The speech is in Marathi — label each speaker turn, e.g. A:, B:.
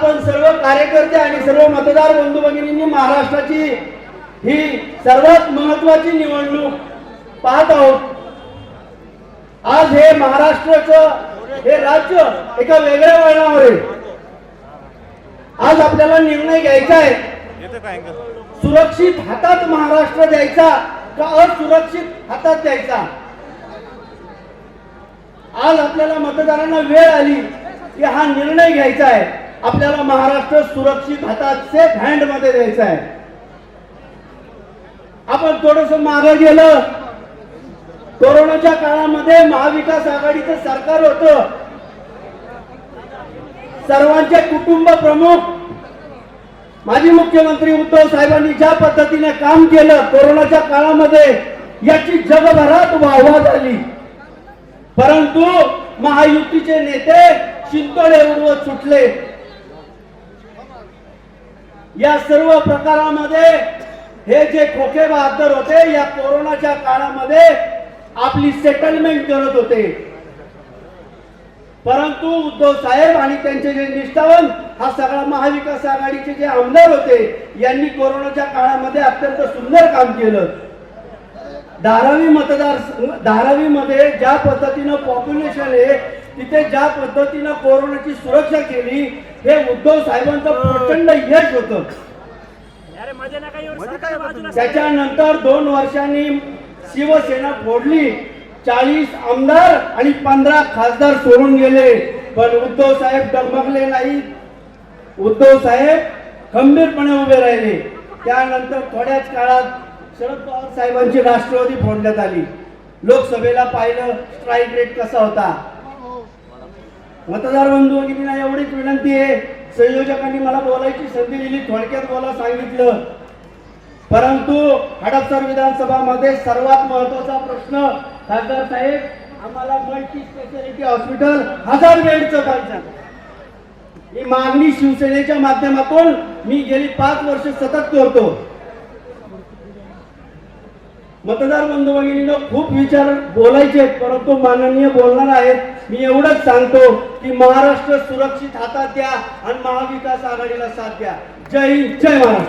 A: आपण सर्व कार्यकर्ते आणि सर्व मतदार बंधू भगिनींनी महाराष्ट्राची ही सर्वात महत्वाची निवडणूक पाहत आहोत. आज हे महाराष्ट्राचं हे राज्य एका वेगळ्या वळणावर आहे. आज आपल्याला निर्णय घ्यायचा आहे. सुरक्षित हातात महाराष्ट्र द्यायचा का असुरक्षित हातात द्यायचा? आज आपल्याला मतदारांना वेळ आली की हा निर्णय घ्यायचा आहे. आपल्याला महाराष्ट्र सुरक्षित हातात सेफ हँडमध्ये द्यायचा आहे. आपण थोडस मागे गेलं. कोरोनाच्या काळामध्ये महाविकास आघाडीचं सरकार होतं. सर्वांचे कुटुंब प्रमुख माजी मुख्यमंत्री उद्धव साहेबांनी ज्या पद्धतीने काम केलं कोरोनाच्या काळामध्ये याची जगभरात वाहवा झाली. परंतु महायुतीचे नेते चिंतोडे उडवत सुटले. या सर्व प्रकारामध्ये हे जे खोके बहादर होते या कोरोनाच्या काळामध्ये आपली सेटलमेंट करत होते. परंतु उद्धव साहेब आणि त्यांचे जे निष्ठावन हा सगळा महाविकास आघाडीचे जे आमदार होते यांनी कोरोनाच्या काळामध्ये अत्यंत सुंदर काम केलं. धारावी मतदार धारावी मध्ये ज्या पद्धतीनं पॉप्युलेशन आहे तिथे ज्या पद्धतीनं कोरोनाची सुरक्षा केली हे उद्धव साहेबांचं प्रचंड यश होतं. त्याच्यानंतर दोन वर्षांनी शिवसेना फोडली चाळीस आमदार आणि पंधरा खासदार सोडून गेले. पण उद्धव साहेब डगमगले नाहीत उद्धव साहेब खंबीरपणे उभे राहिले. त्यानंतर थोड्याच काळात शरद पवार साहेबांची राष्ट्रवादी फोडण्यात आली. लोकसभेला पाहिलं स्ट्राईक रेट कसा होता? मतदार बंधू भगिनींना एवढीच विनंती आहे संयोजकांनी मला बोलायची संधी दिली थोडक्यात बोला सांगितलं. परंतु हडपसर विधानसभामध्ये सर्वात महत्त्वाचा प्रश्न खासदार साहेब आम्हाला मल्टी स्पेशालिटी हॉस्पिटल हजार बेडचं पाहिजे. ही मागणी शिवसेनेच्या माध्यमातून मी गेली पाच वर्ष सतत करतो. मतदार बंधू भगिनीनं खूप विचार बोलायचे आहेत, परंतु माननीय बोलणार आहेत. मी एवढंच सांगतो की महाराष्ट्र सुरक्षित हातात द्या आणि महाविकास आघाडीला साथ द्या. जय हिंद जय महाराष्ट्र.